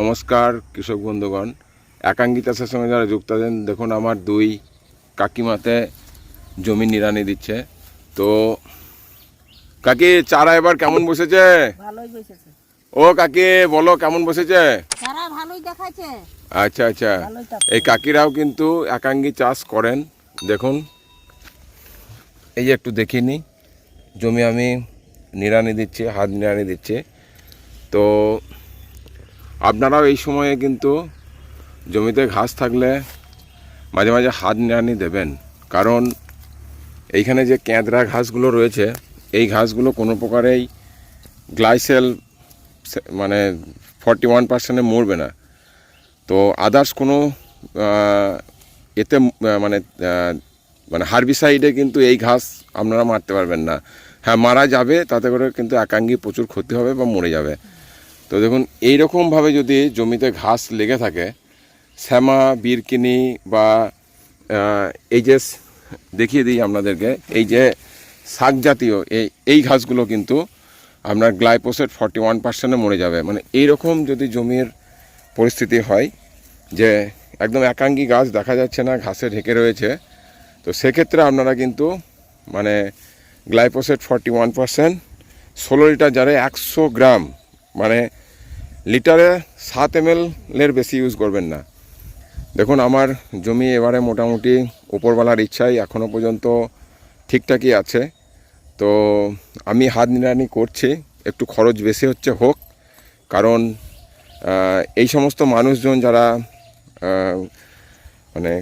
নমস্কার কৃষক বন্ধুগণ। একাঙ্গী চাষের সঙ্গে যারা যুক্ত আছেন দেখুন আমার দুই কাকিমাতে জমি নিড়ানি দিচ্ছে। তো কাকি চারা এবার কেমন বসেছে? ও কাকি বলো কেমন বসেছে? আচ্ছা আচ্ছা। এই কাকিরাও কিন্তু একাঙ্গী চাষ করেন। দেখুন এই যে একটু দেখিনি জমি আমি নিড়ানি দিচ্ছি হাত নিড়ানি দিচ্ছি। তো আপনারাও এই সময়ে কিন্তু জমিতে ঘাস থাকলে মাঝে মাঝে হাত নিড়ানি দেবেন। কারণ এইখানে যে ক্যাঁদরা ঘাসগুলো রয়েছে, এই ঘাসগুলো কোনো প্রকারেই গ্লাইসেল মানে ফর্টি ওয়ান পার্সেন্টে মরবে না। তো আদার্স কোনো এতে মানে মানে হার্বিসাইডে কিন্তু এই ঘাস আপনারা মারতে পারবেন না। হ্যাঁ মারা যাবে, তাতে করে কিন্তু একাঙ্গি প্রচুর ক্ষতি হবে বা মরে যাবে। তো দেখুন, এইরকমভাবে যদি জমিতে ঘাস লেগে থাকে, শ্যামা, বীরকিনি বা এই যে দেখিয়ে দিই আপনাদেরকে, এই যে শাক জাতীয়, এই এই ঘাসগুলো কিন্তু আপনার গ্লাইপোসেট ফর্টি ওয়ান পার্সেন্টে মরে যাবে। মানে এইরকম যদি জমির পরিস্থিতি হয়, যে একদম একাঙ্গী গাছ দেখা যাচ্ছে না, ঘাসে ঢেকে রয়েছে, তো সেক্ষেত্রে আপনারা কিন্তু মানে গ্লাইপোসেট ফর্টি ওয়ান পার্সেন্ট, ষোলো লিটার জারে একশো গ্রাম মানে লিটারে সাত এম এর বেশি ইউজ করবেন না। দেখুন, আমার জমি এবারে মোটামুটি উপরওয়ালার ইচ্ছাই এখনও পর্যন্ত ঠিকঠাকই আছে। তো আমি হাত নিড়ানি করছি, একটু খরচ বেশি হচ্ছে হোক, কারণ এই সমস্ত মানুষজন যারা মানে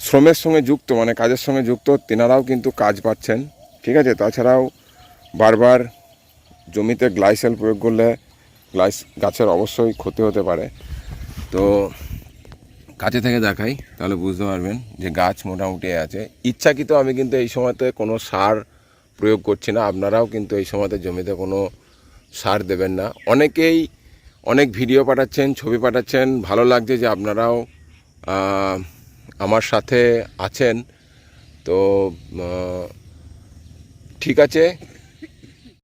শ্রমের সঙ্গে যুক্ত মানে কাজের সঙ্গে যুক্ত, তেনারাও কিন্তু কাজ পাচ্ছেন। ঠিক আছে, তাছাড়াও বারবার জমিতে গ্লাইসেল প্রয়োগ করলে গ্লাইস গাছের অবশ্যই ক্ষতি হতে পারে। তো কাছে থেকে দেখাই, তাহলে বুঝতে পারবেন যে গাছ মোটামুটি আছে। ইচ্ছাকৃত আমি কিন্তু এই সময়তে কোনো সার প্রয়োগ করছি না। আপনারাও কিন্তু এই সময়তে জমিতে কোনো সার দেবেন না। অনেকেই অনেক ভিডিও পাঠাচ্ছেন, ছবি পাঠাচ্ছেন। ভালো লাগছে যে আপনারাও আমার সাথে আছেন। তো ঠিক আছে।